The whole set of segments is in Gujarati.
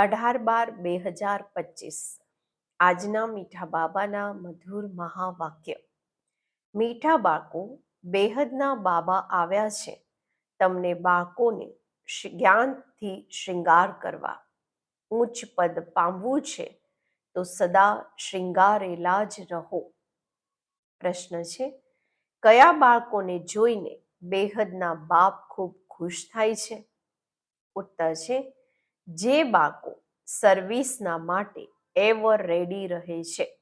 અઢાર બાર બે હજાર પચીસ. આજના મીઠા બાબાના મધુર મહાવાક્ય. મીઠા બાળકો, બેહદના બાબા આવ્યા છે. તમને બાળકોને જ્ઞાનથી શૃંગાર કરવા. ઉચ્ચ પદ પામવું છે, તો સદા શૃંગારેલા જ રહો. પ્રશ્ન છે, કયા બાળકોને જોઈને બેહદના બાપ ખૂબ ખુશ થાય છે? ઉત્તર છે જે બાળકો સર્વિસના માટે એવર રેડી રહે છે.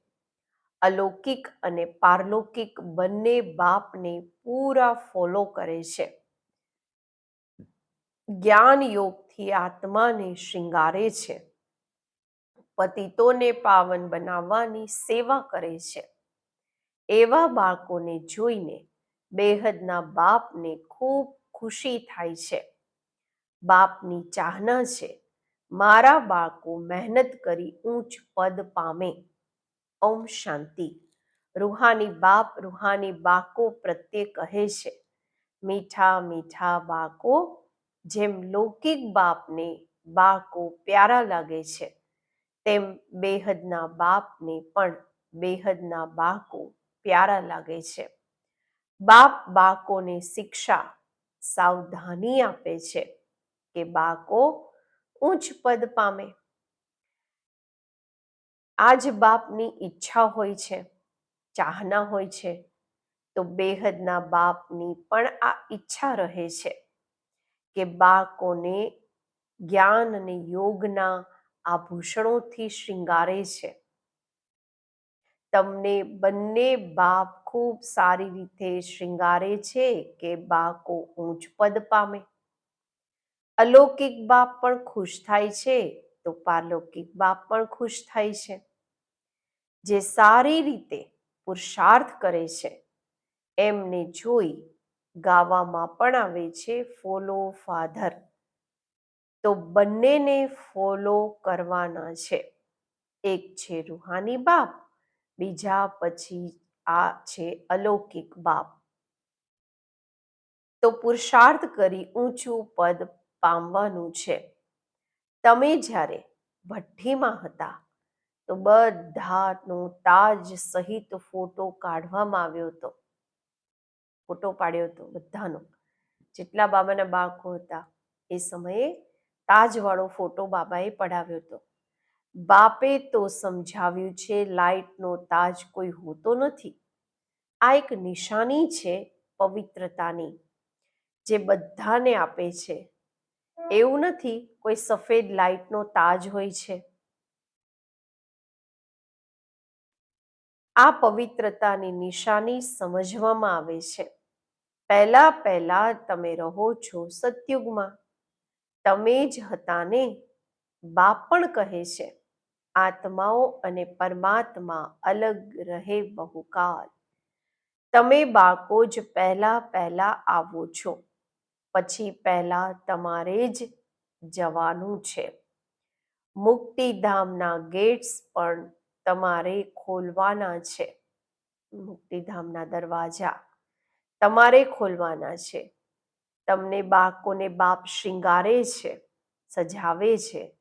અલૌકિક અને પારલૌકિક બંને બાપને પૂરા ફોલો કરે છે. જ્ઞાન યોગથી આત્માને શૃંગારે છે. પતિતોને પાવન બનાવવાની સેવા કરે છે. એવા બાળકોને જોઈને બેહદના બાપને ખૂબ ખુશી થાય છે. બાપની ચાહના છે મારા બાળકો મહેનત કરી ઊંચ પદ પામે. ઓમ શાંતિ. રૂહાની બાપ રૂહાની બાકો પ્રત્યે કહે છે, મીઠા મીઠા બાકો જેમ લૌકિક બાપને બાકો પ્યારા લાગે છે, તેમ બેહદના બાપને પણ બેહદના બાકો પ્યારા લાગે છે. બાપ બાળકોને શિક્ષા સાવધાની આપે છે કે બાળકો ઉચ્ચ પદ પામે. આ જ બાપની ઈચ્છા હોય છે, ચાહના હોય છે, તો બેહદના બાપની પણ આ ઈચ્છા રહે છે કે બાળકોને જ્ઞાન અને યોગના આભૂષણોથી શૃંગારે છે. તમને બંને બાપ ખૂબ સારી રીતે શૃંગારે છે કે બાળકો ઊંચ પદ પામે. અલૌકિક બાપ પણ ખુશ થાય છે તો પારલૌકિક બાપ પણ ખુશ થાય છે. જે સારી રીતે પુરુષાર્થ કરે છે, એમને જોઈ ગાવામાં પણ આવે છે ફોલો ફાધર. તો બંનેને ફોલો કરવાના છે. એક છે રૂહાની બાપ, બીજા પછી આ છે અલૌકિક બાપ. તો પુરુષાર્થ કરી ઊંચું પદ પામવાનું છે. તમે જ્યારે ભઠ્ઠીમાં હતા, તો બધાનો તાજ સહિત ફોટો કાઢવામાં આવ્યો હતો. ફોટો પાડ્યો હતો બધાનો. જેટલા બાબાના બાળકો હતા, એ સમયે તાજવાળો ફોટો બાબાએ પડાવ્યો હતો. બાપે તો સમજાવ્યું છે લાઈટનો તાજ કોઈ હોતો નથી. આ એક નિશાની છે પવિત્રતાની, જે બધાને આપે છે. એવું નથી કોઈ સફેદ લાઈટનો તાજ હોય છે. આ પવિત્રતાની નિશાની સમજવામાં આવે છે. પહેલા પહેલા તમે રહો છો સતયુગમાં. તમે જ હતા ને બાપ પણ કહે છે, આત્માઓ અને પરમાત્મા અલગ રહે બહુકાલ. તમે બાળકો જ પહેલા પહેલા આવો છો. પછી પહેલા તમારે જ જવાનું છે. મુક્તિધામના ગેટ્સ પણ તમારે ખોલવાના છે. મુક્તિધામના દરવાજા તમારે ખોલવાના છે. તમને બાળકોને બાપ શ્રીંગારે છે, સજાવે છે.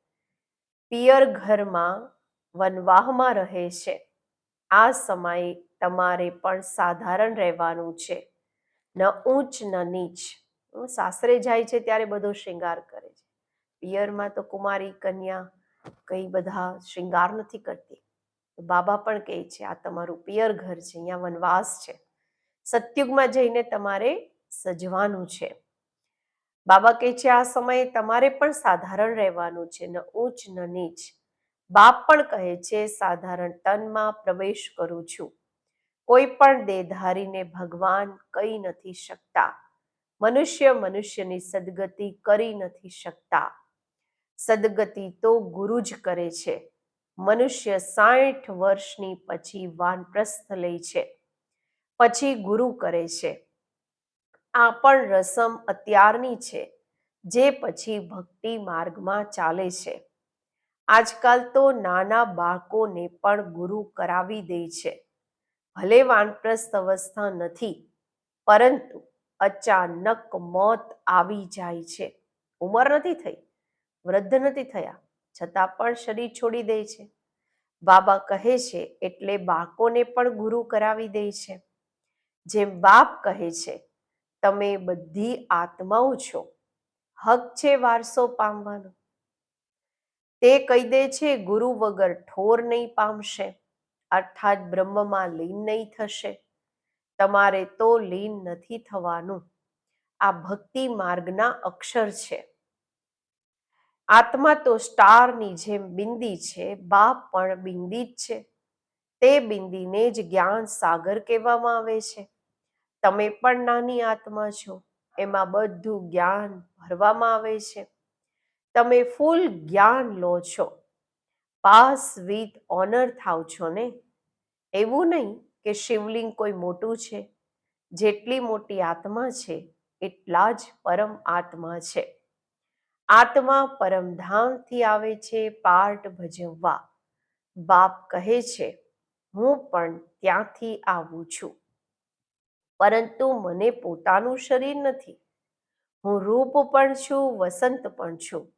પિયર ઘરમાં વનવાહમાં રહે છે. આ સમયે તમારે પણ સાધારણ રહેવાનું છે. ન ઊંચ ન નીચ. સાસરે જાય છે ત્યારે બધો શૃંગાર કરે છે. પિયરમાં તો કુમારી, કન્યા કઈ બધા શૃંગાર નથી કરતી. બાબા પણ કહે છે, આ તમારું પિયર ઘર છે, અહીંયા વનવાસ છે. સત્યુગમાં જઈને તમારે સજવાનું છે. બાબા કહે છે, આ સમયે તમારે પણ સાધારણ રહેવાનું છે, ન ઊંચ, ન નીચ. બાપ પણ કહે છે, સાધારણ તનમાં પ્રવેશ કરું છું. કોઈ પણ દેહધારીને ભગવાન કહી નથી શકતા. મનુષ્ય મનુષ્યની સદગતિ કરી નથી શકતા. સદગતિ તો ગુરુ જ કરે છે. મનુષ્ય સાઠ વર્ષની પછી વાનપ્રસ્થ લે છે. પછી ગુરુ કરે છે. આ પણ રસમ અત્યારની છે, જે પછી ભક્તિ માર્ગમાં ચાલે છે. આજકાલ તો નાના બાળકોને પણ ગુરુ કરાવી દે છે. ભલે વાનપ્રસ્થ અવસ્થા નથી, પરંતુ અચાનક મોત આવી જાય છે. ઉંમર નથી થઈ, વૃદ્ધ નથી થયા, છતાં પણ શરીર છોડી દે છે. બાબા કહે છે, એટલે બાળકોને પણ ગુરુ કરાવી દે છે. જેમ બાપ કહે છે, તમે બધી આત્માઓ છો, હક છે વારસો પામવાનો. તે કહી દે છે, ગુરુ વગર ઠોર નહીં પામશે, અર્થાત બ્રહ્મમાં લીન નહીં થશે. તમારે તો લીન નથી થવાનું. આ ભક્તિ માર્ગના અક્ષર છે. આત્મા તો સ્ટારની જેમ બિંદી છે, બાપ પણ બિંદી જ છે. તે બિંદીને જ જ્ઞાન સાગર કહેવામાં આવે છે. તમે પણ નાની આત્મા છો, એમાં બધું જ્ઞાન ભરવામાં આવે છે. તમે ફૂલ જ્ઞાન લો છો. પાસ વિથ ઓનર થાવ છો ને? એવું નહીં. કે શિવલિંગ કોઈ મોટું છે? જેટલી મોટી આત્મા છે, એટલા જ પરમ આત્મા છે. આત્મા પરમધામથી આવે છે પાઠ ભજવવા. બાપ કહે છે, હું પણ ત્યાંથી આવું છું. પરંતુ મને પોતાનું શરીર નથી. હું રૂપ પણ છું, વસંત પણ છું.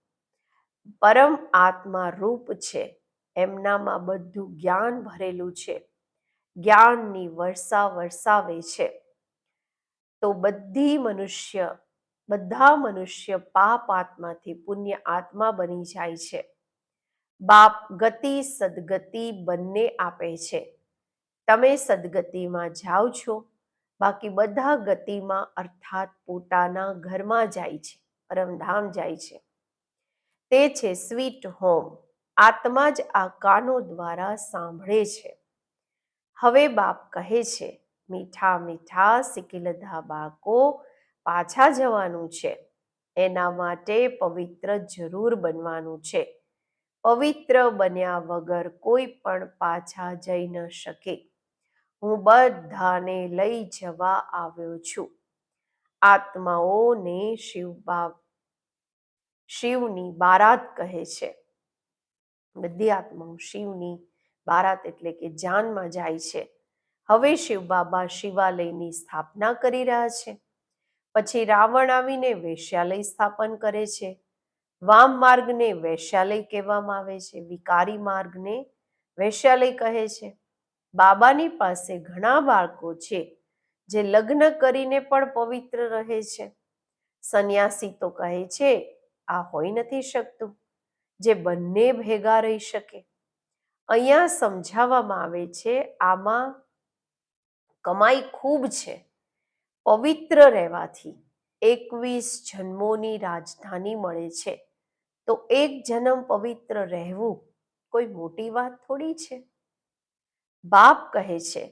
પરમ આત્મા રૂપ છે. એમનામાં બધું જ્ઞાન ભરેલું છે. જ્ઞાનની વર્ષા વરસાવે છે. તો બધી મનુષ્ય, બધા મનુષ્ય પાપ આત્માથી પુણ્ય આત્મા બની જાય છે. બાપ ગતિ સદગતિ બંને આપે છે. તમે સદગતિમાં જાઓ છો, બાકી બધા ગતિમાં અર્થાત પોતાના ઘરમાં જાય છે, પરમધામ જાય છે. તે છે સ્વીટ હોમ. આત્મા જ આ કાનો દ્વારા સાંભળે છે. હવે બાપ કહે છે, મીઠા મીઠા સિકિલધા બાકો પાછા જવાનું છે. એના માટે પવિત્ર જરૂર બનવાનું છે. પવિત્ર બન્યા વગર કોઈ પણ પાછા જઈ ન શકે. હું બધાને લઈ જવા આવ્યો છું. આત્માઓને શિવ બાપ શિવની બારાત કહે છે. બધી આત્માઓ શિવની બારાત એટલે કે જાનમાં જાય છે. હવે શિવ બાબા શિવાલયની સ્થાપના કરી રહ્યા છે. પછી રાવણ આવીને વેશ્યાલય સ્થાપન કરે છે. વામ માર્ગને વૈશ્યાલય કહેવામાં આવે છે. વિકારી માર્ગને વૈશ્યાલય કહે છે. બાબાની પાસે ઘણા બાળકો છે, જે લગ્ન કરીને પણ પવિત્ર રહે છે. સંન્યાસી તો કહે છે, આ હોઈ નથી શકતું, જે બંને ભેગા રહી શકે. અહીંયા સમજાવવામાં આવે છે, આમાં કમાઈ ખૂબ છે. પવિત્ર રહેવાથી એકવીસ જન્મોની રાજધાની મળે છે. તો એક જન્મ પવિત્ર રહેવું કોઈ મોટી વાત થોડી છે? બાપ કહે છે,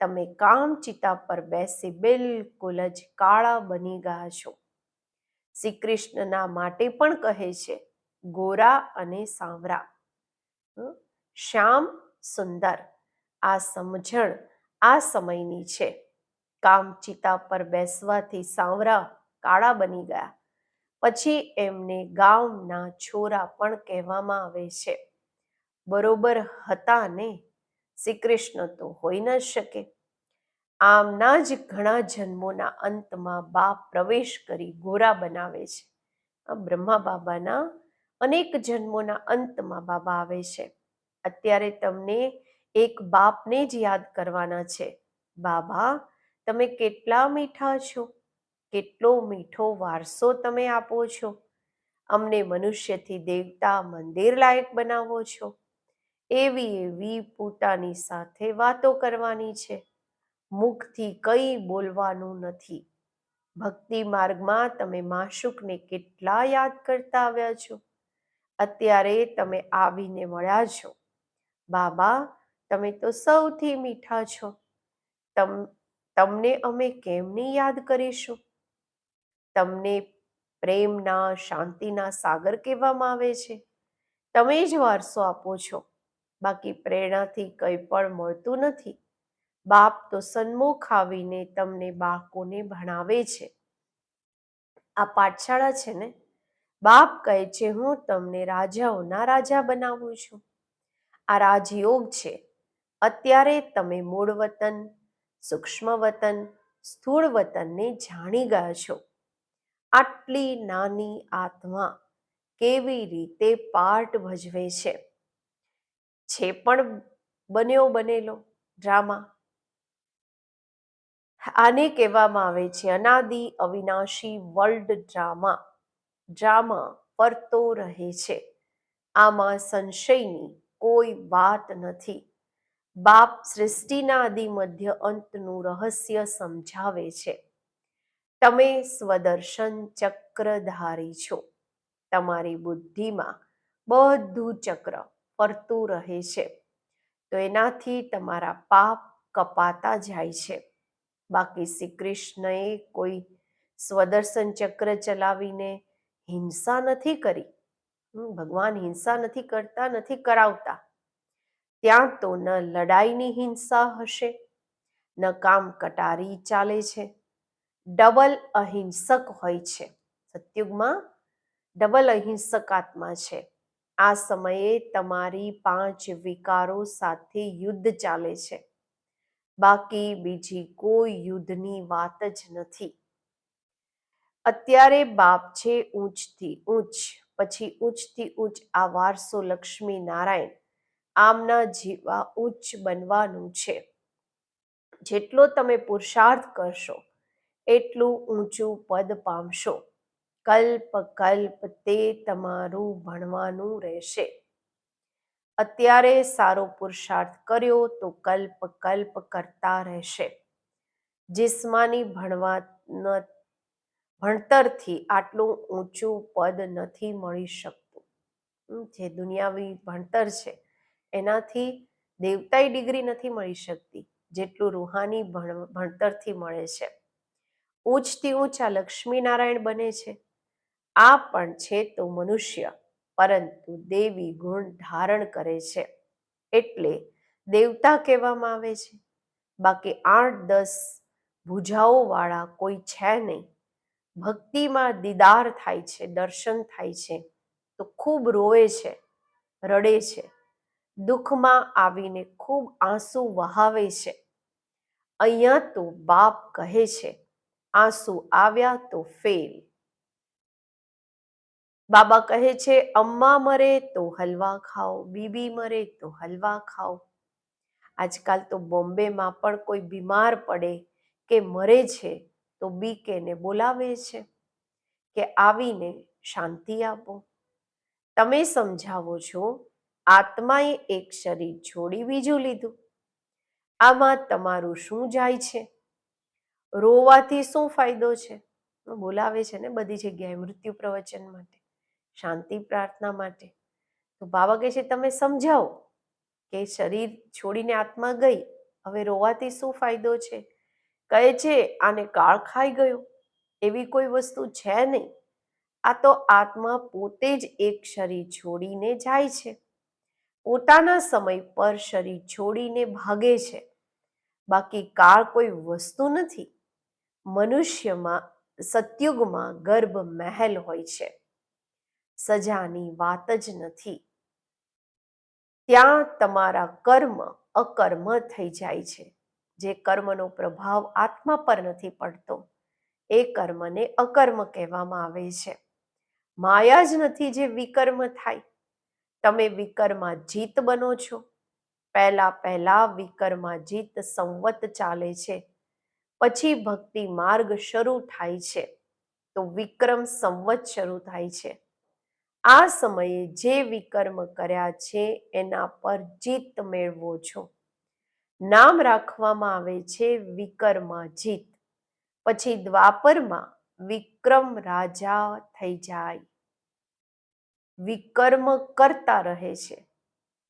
તમે કામ ચિતા પર બેસી બિલકુલ જ કાળા બની ગયા છો. શ્રી કૃષ્ણના માટે પણ કહે છે, ગોરા અને સાંવરા. શ્યામ સુંદર. આ સમજણ આ સમયની છે. કામ ચિતા પર બેસવાથી સાંવરા કાળા બની ગયા. પછી એમને ગામના છોરા પણ કહેવામાં આવે છે. બરોબર હતા ને? શ્રી કૃષ્ણ તો હોઈ ન શકે. આમના જ ઘણા જન્મોના અંતમાં બાપ પ્રવેશ કરી ગોરા બનાવે છે. આ બ્રહ્મા બાબાના અનેક જન્મોના અંતમાં બાબા આવે છે. અત્યારે તમને એક બાપને જ યાદ કરવાના છે. બાબા, તમે કેટલા મીઠા છો? કેટલો મીઠો વારસો તમે આપો છો? અમને મનુષ્યથી દેવતા મંદિર લાયક બનાવો છો. એવી એવી પોતાની સાથે વાતો કરવાની છે. મુખથી કંઈ બોલવાનું નથી. ભક્તિ માર્ગમાં તમે માશુકને કેટલા યાદ કરતા આવ્યા છો? અત્યારે તમે આવીને મળ્યા છો. બાબા, તમે તો સૌથી મીઠા છો. તમ, તમને અમે કેમ નહીં યાદ કરીશું? તમને પ્રેમના, શાંતિના સાગર કહેવામાં આવે છે. તમે જ વારસો આપો છો. બાકી પ્રેરણાથી કંઈ પણ મળતું નથી. બાપ તો સન્મુખ આવીને તમને બાળકોને ભણાવે છે. આ પાઠશાળા છે ને? બાપ કહે છે, હું તમને રાજાઓના રાજા બનાવું છું. આ રાજયોગ છે. અત્યારે તમે મૂળ વતન, સૂક્ષ્મ વતન, સ્થૂળ વતનને જાણી ગયા છો. આટલી નાની આત્મા કેવી રીતે પાર્ટ ભજવે છે? છે પણ બન્યો બનેલો ડ્રામા. આને કહેવામાં આવે છે અનાદિ અવિનાશી વર્લ્ડ ડ્રામા. ડ્રામા ફરતો રહે છે. આમાં સંશયની કોઈ વાત નથી. બાપ સૃષ્ટિના આદિ મધ્ય અંતનું રહસ્ય સમજાવે છે. તમે સ્વદર્શન ચક્રધારી છો. તમારી બુદ્ધિમાં બધું ચક્ર ફરતું રહે છે. તો એનાથી તમારા પાપ કપાતા જાય છે. બાકી શ્રી કૃષ્ણએ કોઈ સ્વદર્શન ચક્ર ચલાવીને હિંસા નથી કરી? ભગવાન હિંસા નથી કરતા, નથી કરાવતા. ત્યાં તો ન લડાઈની હિંસા હશે, ન કામ કટારી ચાલે છે. ડબલ અહિંસક હોય છે. સત્યુગમાં ડબલ અહિંસક આત્મા છે. આ સમયે તમારી પાંચ વિકારો સાથે યુદ્ધ ચાલે છે. બાકી બીજી કોઈ યુદ્ધની વાત જ નથી. અત્યારે બાપ છે ઊંચથી ઊંચ. પછી ઉચ્ચથી ઉચ્ચ આ વારસો લક્ષ્મી નારાયણ આમના જીવા ઉચ્ચ બનવાનું છે. જેટલો તમે પુરુષાર્થ કરશો, એટલું ઊંચું પદ પામશો. કલ્પ કલ્પ તે તમારું ભણવાનું રહેશે. અત્યારે સારો પુરુષાર્થ કર્યો તો કલ્પ કલ્પ કરતા રહેશે. જિસ્માની ભણવા ભણતરથી આટલું ઊંચું પદ નથી મળી શકતું. જે દુનિયાવી ભણતર છે, એનાથી દેવતાઈ ડિગ્રી નથી મળી શકતી, જેટલું રૂહાની ભણ- ભણતરથી મળે છે. ઊંચથી ઊંચા લક્ષ્મીનારાયણ બને છે. આ પણ છે તો મનુષ્ય, પરંતુ દેવી ગુણ ધારણ કરે છે, એટલે દેવતા કહેવામાં આવે છે. બાકી આઠ દસ ભુજાઓ વાળા કોઈ છે નહીં. ભક્તિમાં દીદાર થાય છે, દર્શન થાય છે, તો ખૂબ રોવે છે, રડે છે, દુઃખમાં આવીને ખૂબ આંસુ વહાવે છે. અહીંયા તો બાપ કહે છે, આંસુ આવ્યા તો ફેલ. બાબા કહે છે, અમ્મા મરે તો હલવા ખાઓ, બીબી મરે તો હલવા ખાઓ. આજકાલ તો બોમ્બેમાં પણ કોઈ બીમાર પડે કે મરે છે તો બીકેને બોલાવે છે કે આવીને શાંતિ આપો. તમે સમજાવો છો, આત્માએ એક શરીર છોડી બીજું લીધું. આમાં તમારું શું જાય છે? રોવાથી શું ફાયદો છે? બોલાવે છે ને બધી જગ્યાએ મૃત્યુ પ્રવચન માટે, શાંતિ પ્રાર્થના માટે. તો બાબા કહે છે, તમે સમજાવો કે શરીર છોડીને આત્મા ગઈ, હવે રોવાથી શું ફાયદો છે? કહે છે, આને કાળ ખાઈ ગયો. એવી કોઈ વસ્તુ છે નહીં. આ તો આત્મા પોતે જ એક શરીર છોડીને જાય છે. પોતાના સમય પર શરીર છોડીને ભાગે છે. બાકી કાળ કોઈ વસ્તુ નથી. મનુષ્યમાં, સતયુગમાં ગર્ભ મહેલ હોય છે. સજાની વાત જ નથી. ત્યાં તમારા કર્મ અકર્મ થઈ જાય છે. જે કર્મનો પ્રભાવ આત્મા પર નથી પડતો, એ કર્મને અકર્મ કહેવામાં આવે છે. માયા જ નથી જે વિકર્મ થાય. તમે વિકર્મા જીત બનો છો. પહેલા પહેલા વિકર્મા જીત સંવત ચાલે છે. પછી ભક્તિ માર્ગ શરૂ થાય છે. તો વિક્રમ સંવત શરૂ થાય છે. આ સમયે જે વિકર્મ કર્યા છે, એના પર જીત મેળવો છો. નામ રાખવામાં આવે છે વિકર્મજીત. પછી દ્વાપરમાં વિક્રમ રાજા થઈ જાય. વિકર્મ કરતા રહે છે.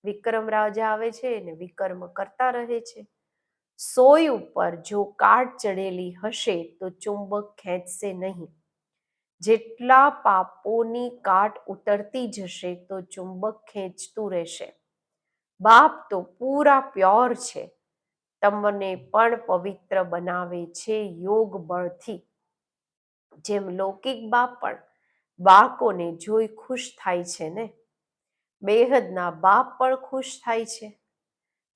વિક્રમ રાજા આવે છે ને વિકર્મ કરતા રહે છે. સોય ઉપર જો કાટ ચડેલી હશે તો ચુંબક ખેંચશે નહીં. જેટલા પાપોની કાટ ઉતરતી જશે તો ચુંબક ખેંચતું રહેશે. બાપ તો પૂરા પ્યોર છે. તમને પણ પવિત્ર બનાવે છે યોગ બળથી. જેમ લૌકિક બાપ પણ બાળકોને જોઈ ખુશ થાય છે ને? બેહદના બાપ પણ ખુશ થાય છે.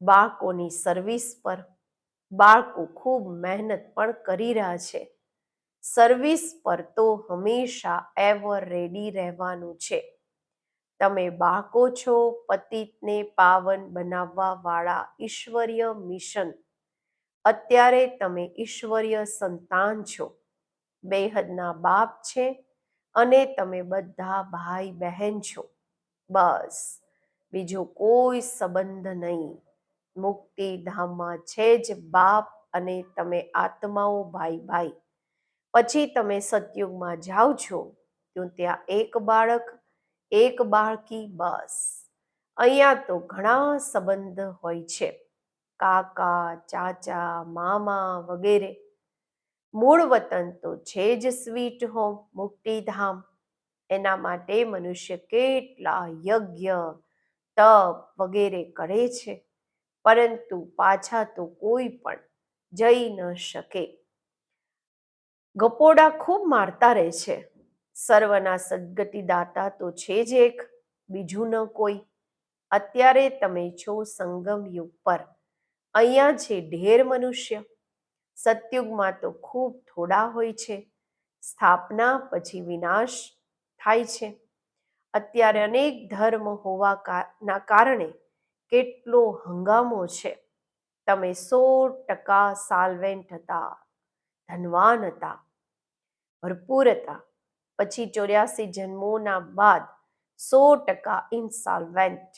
બાળકોની સર્વિસ પર બાળકો ખૂબ મહેનત પણ કરી રહ્યા છે. સર્વિસ પર તો હંમેશા એવર રેડી રહેવાનું છે. તમે બાકો છો, પતિતને પાવન બનાવવા વાળા ઈશ્વરીય મિશન. અત્યારે તમે ઈશ્વરીય સંતાન છો. બેહદના બાપ છે અને તમે બધા ભાઈ બહેન છો. બસ. બીજો કોઈ સંબંધ નહીં. મુક્તિધામમાં છે જ બાપ અને તમે આત્માઓ ભાઈ ભાઈ પછી તમે સતયુગમાં જાઓ છો, તો ત્યાં એક બાળક એક બાળકી બસ. અહીંયા તો ઘણા સંબંધ હોય છે. કાકા, ચાચા, મામા વગેરે. મૂળ વતન તો છે જ સ્વીટ હોમ મુક્તિધામ એના માટે મનુષ્ય કેટલા યજ્ઞ, તપ વગેરે કરે છે. પરંતુ પાછા તો કોઈ પણ જઈ ન શકે. ગપોડા ખૂબ મારતા રહે છે. સર્વના સદગતિ દાતા તો છે જ એક, બીજું ન કોઈ. અત્યારે તમે છો સંગમ યુગ પર અહીંયા છે ઢેર મનુષ્ય. સતયુગમાં તો ખૂબ થોડા હોય છે. સ્થાપના પછી વિનાશ થાય છે. અત્યારે અનેક ધર્મ હોવા ના કારણે કેટલો હંગામો છે. તમે સો ટકા સાલ્વેન્ટ હતા, ધનવાન હતા, ભરપૂર હતા. પછી ચોર્યાસી જન્મોના બાદ સો ટકા ઇનસાલ્વેન્ટ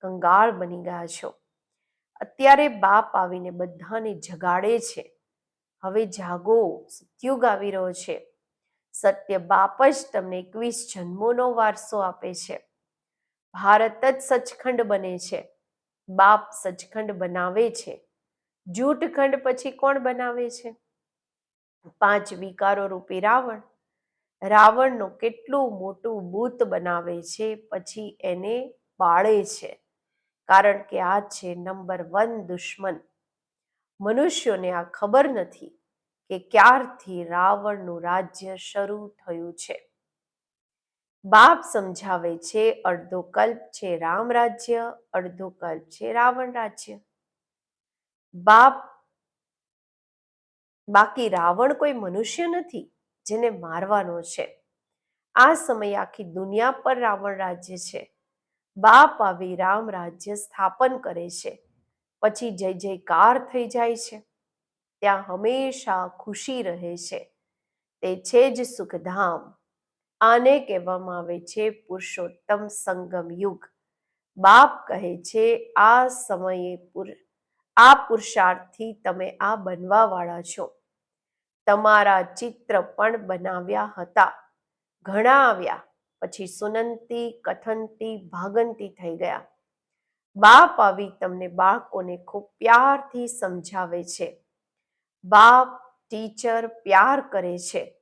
કંગાળ બની ગયા છો. અત્યારે બાપ આવીને બધાને જગાડે છે. હવે જાગો, સત્યુગ આવી રહ્યો છે. સત્ય બાપ જ તમને એકવીસ જન્મોનો વારસો આપે છે. ભારત જ સચખંડ બને છે. બાપ સચખંડ બનાવે છે. જૂઠખંડ પછી કોણ બનાવે છે? પાંચ વિકારો રૂપી રાવણ રાવણનું કેટલું મોટું બૂત બનાવે છે, પછી એને બાળે છે. કારણ કે આ છે નંબર વન દુશ્મન. મનુષ્યોને આ ખબર નથી કે ક્યારથી રાવણનું રાજ્ય શરૂ થયું છે. બાપ સમજાવે છે, અડધો કલ્પ છે રામ રાજ્ય, અડધો કલ્પ છે રાવણ રાજ્ય. બાપ, બાકી રાવણ કોઈ મનુષ્ય નથી? જેને મારવાનો છે. આ સમયે આખી દુનિયા પર રાવણ રાજ્ય છે. બાપ આવી રામ રાજ્ય સ્થાપન કરે છે. પછી જય જયકાર થઈ જાય છે. ત્યાં હંમેશા ખુશી રહે છે. તે છે જ સુખધામ. આને કહેવામાં આવે છે પુરુષોત્તમ સંગમ યુગ. બાપ કહે છે આ સમયે આ પુરુષાર્થથી તમે આ બનવા વાળા છો. તમારા ચિત્ર પણ બનાવ્યા હતા. ઘણા આવ્યા. પછી સુનંતી કથનતી ભાગંતી થઈ ગયા. બાપ આવી તમને બાળકોને ખૂબ પ્યારથી સમજાવે છે. બાપ, ટીચર પ્યાર કરે છે.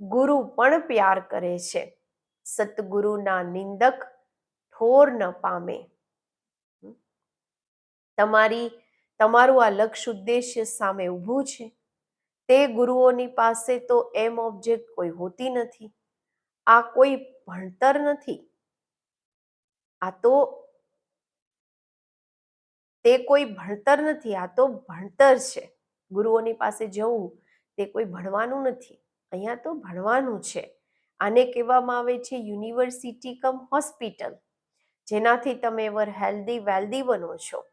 ગુરુ પણ પ્યાર કરે છે. સતગુરુના નિંદક ઠોર ન પામે. તમારી, તમારું આ લક્ષ્ય ઉદ્દેશ્ય સામે ઊભું છે? તે ગુરુઓની પાસે તો એમ ઓબ્જેક્ટ કોઈ હોતી નથી. આ કોઈ ભણતર નથી. આ તો તે કોઈ ભણતર નથી, આ તો ભણતર છે. ગુરુઓની પાસે જવું, તે કોઈ ભણવાનું નથી. અહીંયા તો ભણવાનું છે. આને કહેવામાં આવે છે યુનિવર્સિટી કમ હોસ્પિટલ જેનાથી તમે એવર હેલ્ધી વેલ્ધી બનો છો.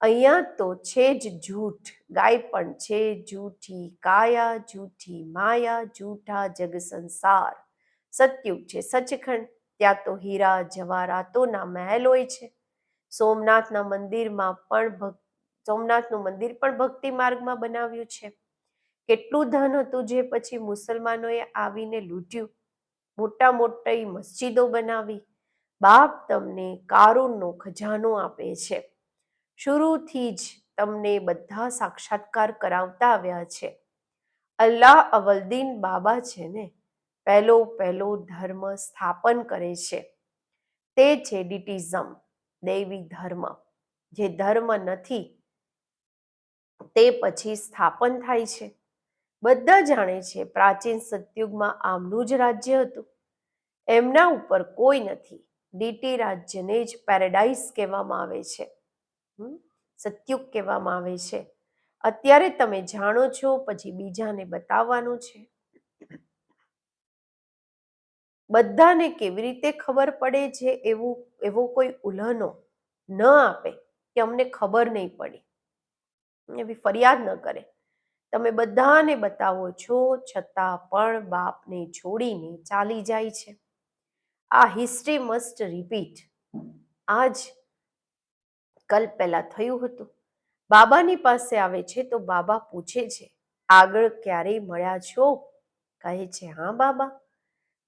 અહીંયા તો છે જ જૂઠ. ગાય પણ છે જૂઠી કાયા, જૂઠી માયા, જૂઠા જગ સંસાર. સત્યુગ છે સચખંડ, ત્યાં તો હીરા જવારાતોના મહેલ હોય છે. સોમનાથના મંદિરમાં પણ સોમનાથનું મંદિર પણ ભક્તિ માર્ગમાં બનાવ્યું છે. કેટલું ધન હતું જે પછી મુસલમાનોએ આવીને લૂંટ્યું. મોટા મોટી મસ્જિદો બનાવી. બાપ તમને કારુણનો ખજાનો આપે છે. શરૂથી જ તમને બધા સાક્ષાત્કાર કરાવતા આવ્યા છે. અલ્લાહ અવલદીન બાબા છે ને, પહેલો પહેલો ધર્મ સ્થાપન કરે છે. તે છે ડિટિઝમ, દૈવી ધર્મ. જે ધર્મ નથી, તે પછી સ્થાપન થાય છે. બધા જાણે છે પ્રાચીન સતયુગમાં આમનું જ રાજ્ય હતું. એમના ઉપર કોઈ નથી. ડીટી રાજ્યને જ પેરેડાઇઝ કહેવામાં આવે છે. સત્યુગ કહેવામાં આવે છે. અત્યારે તમે જાણો છો, પછી બીજાને બતાવવાનું છે. બધાને કેવી રીતે ખબર પડે છે એવું, એવો કોઈ ઉલ્હનો ન આપે કે અમને ખબર નહીં પડી. એવી ફરિયાદ ન કરે. તમે બધાને બતાવો છો, છતાં પણ બાપને છોડીને ચાલી જાય છે. આ હિસ્ટ્રી મસ્ટ રિપીટ આજ કલ પહેલા થયું હતું. બાબાની પાસે આવે છે તો બાબા પૂછે છે, આગળ ક્યારેય મળ્યા છો? કહે છે, હા, બાબા.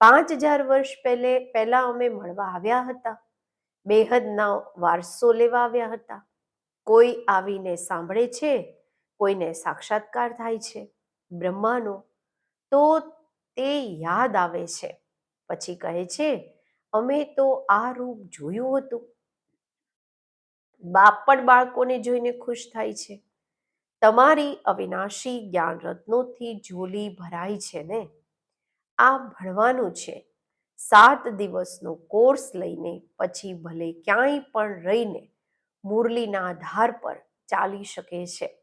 પાંચ હજાર વર્ષ પહેલે, પહેલા અમે મળવા આવ્યા હતા. બેહદના વારસો લેવા આવ્યા હતા. કોઈ આવીને સાંભળે છે? કોઈને સાક્ષાત્કાર થાય છે? બ્રહ્માનો? તો તે યાદ આવે છે. પછી કહે છે, અમે તો આ રૂપ જોયું હતું. બાપ પણ બાળકોને જોઈને ખુશ થાય છે. તમારી અવિનાશી જ્ઞાન રત્નોથી ઝોલી ભરાય છે ને? આ ભણવાનું છે. સાત દિવસનો કોર્સ લઈને પછી ભલે ક્યાંય પણ રહીને મુરલીના આધાર પર ચાલી શકે છે.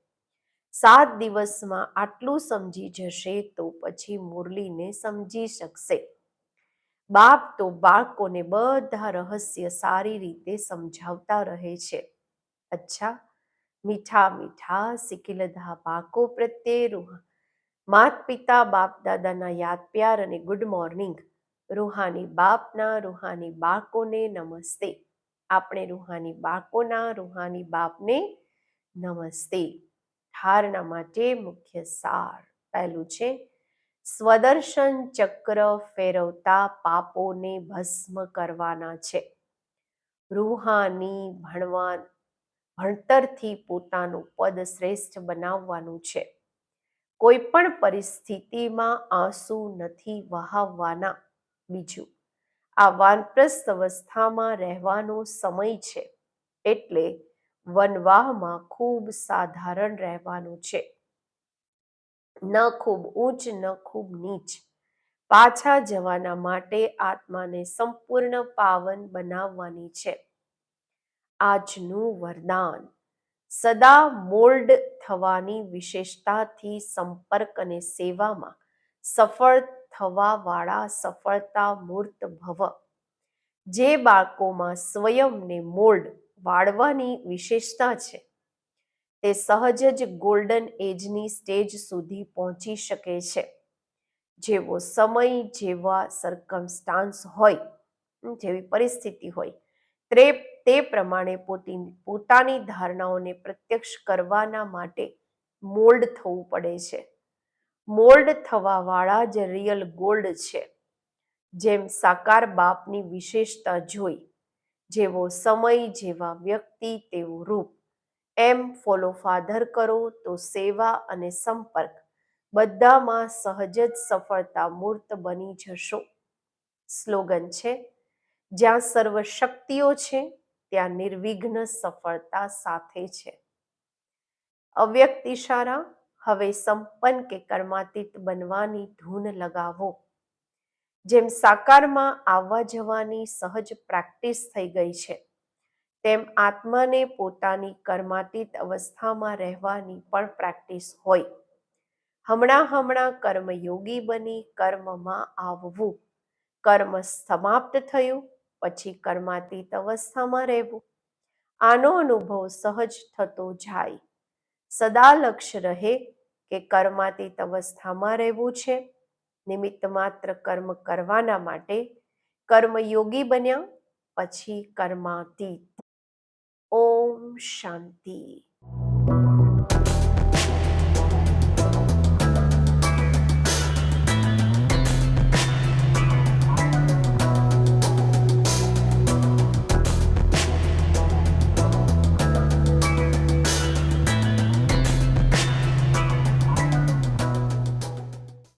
સાત દિવસમાં આટલું સમજી જશે તો પછી મુરલીને સમજી શકશે. બાપ તો બાળકોને બધા રહસ્ય સારી રીતે સમજાવતા રહે છે. અચ્છા, મીઠા મીઠા સિકિલધા બાકો પ્રત્યે રૂહા. માત પિતા બાપ દાદાના યાદ પ્યાર અને ગુડ મોર્નિંગ. રૂહાની બાપના રૂહાની બાળકોને નમસ્તે. આપણે રૂહાની બાળકોના રૂહાની બાપને નમસ્તે. ધારણા માટે મુખ્ય સાર પહેલું છે સ્વદર્શન ચક્ર ફેરવતા પાપોને ભસ્મ કરવાના છે. રૂહાની ભણવા ભણતરથી પોતાનું પદ શ્રેષ્ઠ બનાવવાનું છે. કોઈ પણ પરિસ્થિતિમાં આંસુ નથી વહાવવાના. બીજું, આ વાનપ્રસ્થ અવસ્થામાં રહેવાનો સમય છે. એટલે વનવાહમાં ખૂબ સાધારણ રહેવાનું છે. ન ખૂબ ઊંચ, ન ખૂબ નીચ. પાછા જવાના માટે આત્માને સંપૂર્ણ પાવન બનાવવાની છે. આજનું વરદાન. સદા મોલ્ડ થવાની વિશેષતાથી સંપર્ક અને સેવામાં સફળ થવાવાળા સફળતા મૂર્ત ભવ. જે બાળકોમાં સ્વયંને મોલ્ડ વાળવાની વિશેષતા છે. તે સહજ જ ગોલ્ડન એજની સ્ટેજ સુધી પહોંચી શકે છે. જેવો સમય, જેવા સરકમસ્ટાન્સ હોય જેવી પરિસ્થિતિ હોય તે તે પ્રમાણે પોતી, પોતાની ધારણાઓને પ્રત્યક્ષ કરવાના માટે મોલ્ડ થવું પડે છે. મોલ્ડ થવાવાળા જ રિયલ ગોલ્ડ છે. જેમ સાકાર બાપની વિશેષતા જોઈ, જેવો સમય, જેવા વ્યક્તિ, તેવું રૂપ. એમ ફોલો ફાધર કરો તો સેવા અને સંપર્ક બધામાં સહજ જ સફળતા મૂર્ત બની જશો. સ્લોગન છે, જ્યાં સર્વ શક્તિઓ છે, ત્યાં નિર્વિઘ્ન સફળતા સાથે છે. અવ્યક્ત ઇશારા હવે સંપન્ન કે કર્માતીત બનવાની ધૂન લગાવો. જેમ સાકારમાં આવવા જવાની સહજ પ્રેક્ટિસ થઈ ગઈ છે. તેમ આત્માને પોતાની કર્માતીત અવસ્થામાં રહેવાની પણ પ્રેક્ટિસ હોય. હમણાં હમણાં કર્મયોગી બની કર્મમાં આવવું. કર્મ સમાપ્ત થયું, પછી કર્માતીત અવસ્થામાં રહેવું. આનો અનુભવ સહજ થતો જાય. સદા લક્ષ્ય રહે કે કર્માતીત અવસ્થામાં રહેવું છે. નિમિત્ત માત્ર કર્મ કરવાના માટે કર્મયોગી બન્યા, પછી કર્માતીત. ઓમ શાંતિ